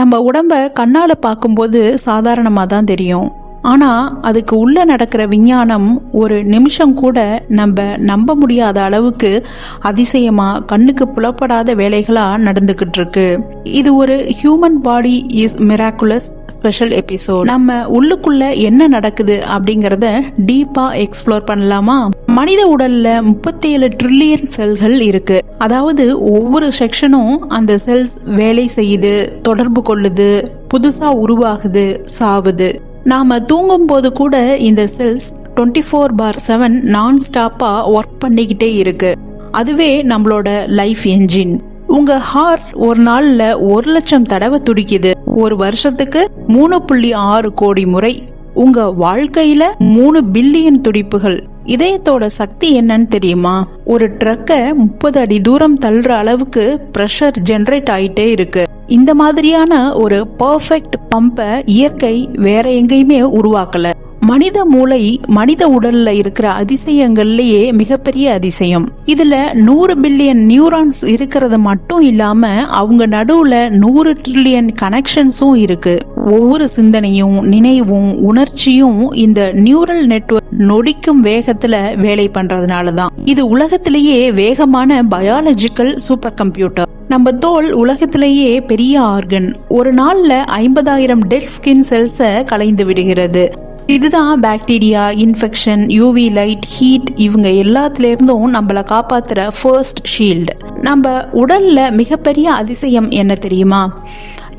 நம்ம உடம்ப கண்ணால் பார்க்கும்போது சாதாரணமாக தான் தெரியும். ஆனால் அதுக்கு உள்ளே நடக்கிற விஞ்ஞானம் ஒரு நிமிஷம் கூட நம்ம நம்ப முடியாத அளவுக்கு அதிசயமாக கண்ணுக்கு புலப்படாத வேலைகளாக நடந்துக்கிட்டு இருக்கு இது ஒரு human body is miraculous special episode நம்ம உள்ளுக்குள்ள என்ன நடக்குது அப்படிங்கறத டீப்பா எக்ஸ்ப்ளோர் பண்ணலாமா? மனித உடல்ல முப்பத்தேழு ட்ரில்லியன் செல்கள் இருக்கு. அதாவது ஒவ்வொரு செக்ஷனும் அந்த செல்ஸ் வேலை செய்யுது தொடர்பு கொள்ளுது புதுசா உருவாகுது சாவுது. நாம் தூங்கும்போது கூட இந்த cells twenty four by seven non ஸ்டாப்பாக work பண்ணிக்கிட்டே இருக்கு. அதுவே நம்மளோட லைஃப் என்ஜின் உங்க ஹார்ட் ஒரு நாள்ல ஒரு லட்சம் தடவை துடிக்குது. ஒரு வருஷத்துக்கு மூணு புள்ளி ஆறு கோடி முறை உங்க வாழ்க்கையில மூணு பில்லியன் துடிப்புகள். இதயத்தோட சக்தி என்னன்னு தெரியுமா? ஒரு ட்ரக்கை முப்பது அடி தூரம் தள்ளுற அளவுக்கு ப்ரெஷர் ஜென்ரேட் ஆயிட்டே இருக்கு. இந்த மாதிரியான ஒரு பர்ஃபெக்ட் பம்பை இயற்கை வேற எங்கேயுமே உருவாக்கல. மனித மூளை மனித உடல்ல இருக்கிற அதிசயங்கள்லயே மிகப்பெரிய அதிசயம். இதுல நூறு பில்லியன் நியூரான்ஸ் இருக்கிறது மட்டும் இல்லாம அவங்க நடுவுல நூறு ட்ரில்லியன் கனெக்ஷன்ஸும் இருக்கு. ஒவ்வொரு சிந்தனையும் நினைவும் உணர்ச்சியும் இந்த நியூரல் நெட்ஒர்க் நொடிக்கும் வேகத்துல வேலை பண்றதுனால தான் இது உலகத்திலேயே வேகமான பயாலஜிக்கல் சூப்பர் கம்ப்யூட்டர் நம்ம தோல் உலகத்திலேயே பெரிய ஆர்கன் ஒரு நாள்ல ஐம்பதாயிரம் டெட் ஸ்கின் செல்ஸை கலைந்து விடுகிறது. இதுதான் bacteria infection UV light heat இவங்க எல்லாத்துல இருந்தும் நம்மளை காப்பாத்துற ஃபர்ஸ்ட் ஷீல்டு நம்ம உடல்ல மிகப்பெரிய அதிசயம் என்ன தெரியுமா?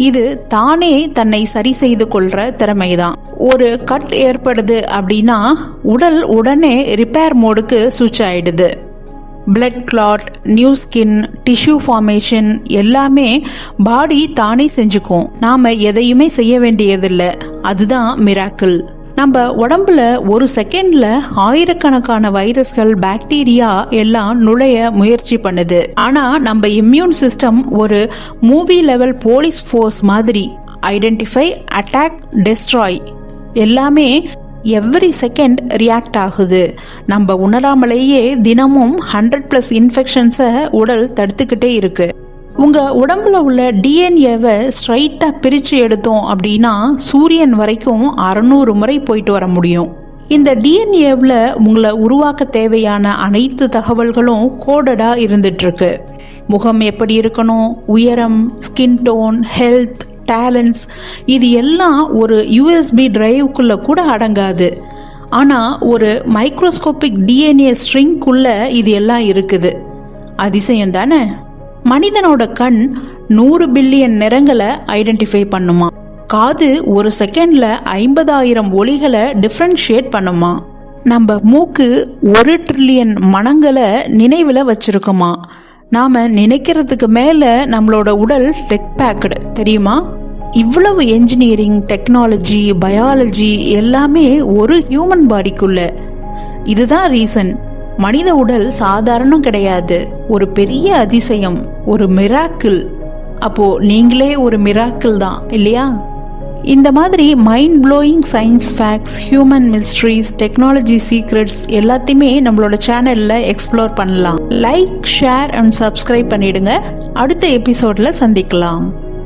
இது தானே தன்னை சரி செய்து கொள்ற திறமைதான். ஒரு கட் ஏற்படுது அப்படின்னா உடல் உடனே ரிப்பேர் மோடுக்கு சுவிட்ச் ஆயிடுது. Blood clot new skin tissue formation எல்லாமே பாடி தானே செஞ்சுக்கும். நாம எதையுமே செய்ய வேண்டியதில்லை. அதுதான் மிராக்கிள் நம்ம உடம்புல ஒரு செகண்ட்ல ஆயிரக்கணக்கான வைரஸ்கள் பாக்டீரியா எல்லாம் நுழைய முயற்சி பண்ணுது. ஆனா நம்ம இம்யூன் சிஸ்டம் ஒரு மூவி லெவல் போலீஸ் ஃபோர்ஸ் மாதிரி ஐடென்டிஃபை அட்டாக் டெஸ்ட்ராய் எல்லாமே எவ்ரி செகண்ட் ரியாக்ட் ஆகுது. நம்ம உணராமலேயே தினமும் ஹண்ட்ரட் ப்ளஸ் இன்ஃபெக்ஷன்ஸை உடல் தடுத்துக்கிட்டே இருக்குது உங்கள் உடம்புல உள்ள டிஎன்ஏவை ஸ்ட்ரைட்டாக பிரித்து எடுத்தோம் அப்படின்னா சூரியன் வரைக்கும் அறநூறு முறை போயிட்டு வர முடியும். இந்த டிஎன்ஏவில் உங்களை உருவாக்க தேவையான அனைத்து தகவல்களும் கோடடாக இருந்துட்டுருக்கு. முகம் எப்படி இருக்கணும் உயரம் ஸ்கின் டோன் ஹெல்த் டேலண்ட்ஸ் இது எல்லாம் ஒரு யூஎஸ்பி டிரைவுக்குள்ளே கூட அடங்காது. ஆனால் ஒரு மைக்ரோஸ்கோபிக் டிஎன்ஏ ஸ்ட்ரிங்குள்ளே இது எல்லாம் இருக்குது. அதிசயம் தானே? மனிதனோட கண் நூறு பில்லியன் நிறங்களை ஐடென்டிஃபை பண்ணுமா? காது ஒரு செகண்ட்ல ஐம்பதாயிரம் ஒளிகளை டிஃப்ரென்ஷியேட் பண்ணுமா? நம்ம மூக்கு ஒரு ட்ரில்லியன் மனங்களை நினைவில் வச்சிருக்குமா? நாம நினைக்கிறதுக்கு மேல நம்மளோட உடல் டெக் பேக்கடு தெரியுமா? இவ்வளவு என்ஜினியரிங் டெக்னாலஜி பயாலஜி எல்லாமே ஒரு ஹியூமன் பாடிக்குள்ள இதுதான் ரீசன் மனித உடல் சாதாரணம் கிடையாது. ஒரு பெரிய அதிசயம் ஒரு மிராக்கிள் அப்போ நீங்களே ஒரு மிராக்கிள் தான் இல்லையா? இந்த மாதிரி mind blowing science facts human mysteries technology secrets எல்லாத்தையுமே நம்மளோட சேனலில் எக்ஸ்ப்ளோர் பண்ணலாம். லைக் ஷேர் அண்ட் சப்ஸ்கிரைப் பண்ணிடுங்க. அடுத்த எபிசோடில் சந்திக்கலாம்.